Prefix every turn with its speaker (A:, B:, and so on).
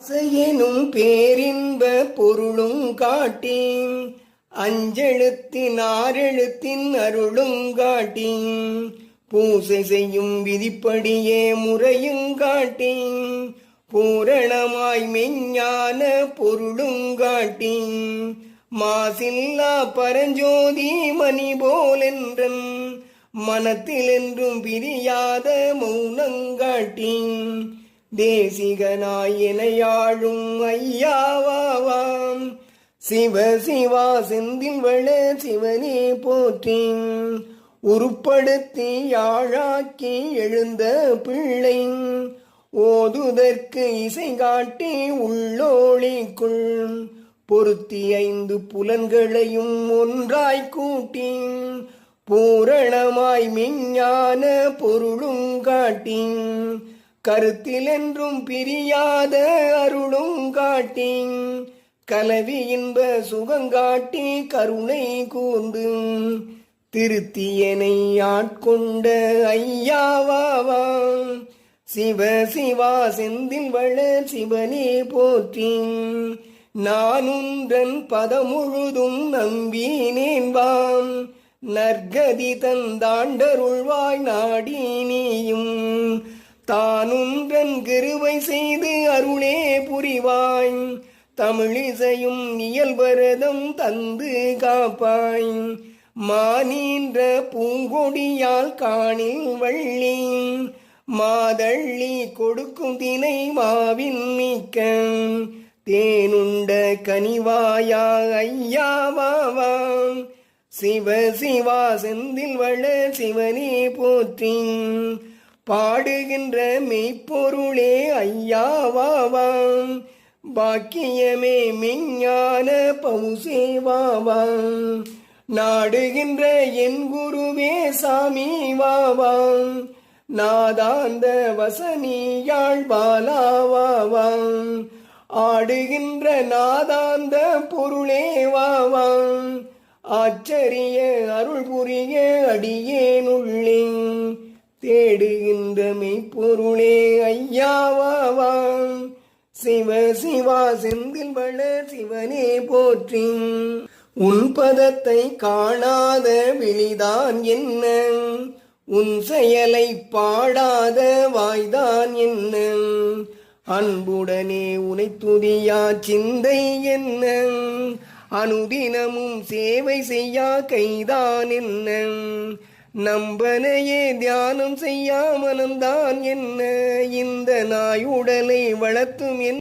A: ஆசையெனும் பேரின்ப பொருளும் காட்டீம் அஞ்செழுத்தின் ஆறெழுத்தின் அருளும் காட்டீம் பூசை செய்யும் விதிப்படியே முறையும் காட்டீம் பூரணமாய் மெஞ்ஞான பொருளும் காட்டீம் மாசில்லா பரஞ்சோதி மணி போலென்றன் மனத்தில் என்றும் பிரியாத மௌனங்காட்டி தேசிகனாயினையாழும் ஐயாவாவாம் சிவ சிவா செந்தில் வள சிவனே போற்றி உருப்படுத்தி யாழாக்கி எழுந்த பிள்ளை ஓதுதற்கு இசை காட்டி உள்ளோழிக்குள் பொருத்தி ஐந்து புலன்களையும் ஒன்றாய் கூட்டி பூரணமாய் மெஞ்ஞான பொருளும் காட்டி கருத்தில் என்றும் பிரியாத அருளும் காட்டி கலவி இன்ப சுகங்காட்டி கருணை கூர்ந்து திருத்தியனை ஆட்கொண்ட ஐயாவாவா சிவ சிவா செந்தில் வள சிவனே போற்றி நான் பதமுழுதும் நம்பினேன் வாம். நற்கதி தந்தாண்டருள்வாய் நாடி நீயும். தானுன்றன் கிருவை செய்து அருளே புரிவாய். தமிழிசையும் இயல்பரதம் தந்து காப்பாய். மானின்ற பூங்கொடியால் காணில் வள்ளி. மாதள்ளி கொடுக்கும் தினை மாவின் மிக்க. தேனுண்ட கனிவாயா ஐயாவாவாம் சிவ சிவா செந்தில் வள சிவனே போற்றின் பாடுகின்ற மெய்ப்பொருளே ஐயாவாவாம் பாக்கியமே மெஞ்ஞான பவுசேவாவாம் நாடுகின்ற என் குருவே சாமி வாவாம் நாதாந்த வசனியாள் பாலாவாவாம் ஆடுகின்ற நாதாந்த பொருளே வாவாம் ஆச்சரிய அருள் புரிய அடியேனுள்ளேன் தேடுகின்ற மெய்ப்பொருளே ஐயாவாவாம் சிவ சிவா செந்தில் வள சிவனே போற்றி. உன் பதத்தை காணாத விழிதான் என்ன? உன் செயலை பாடாத வாய்தான் என்ன? அன்புடனே உனை துதியா சிந்தை என்ன? அனுதினமும் சேவை செய்யா கைதான் என்ன? நம்பனையே தியானம் செய்யாமனம்தான் என்ன? இந்த நாய் உடலை வளர்த்தும் என்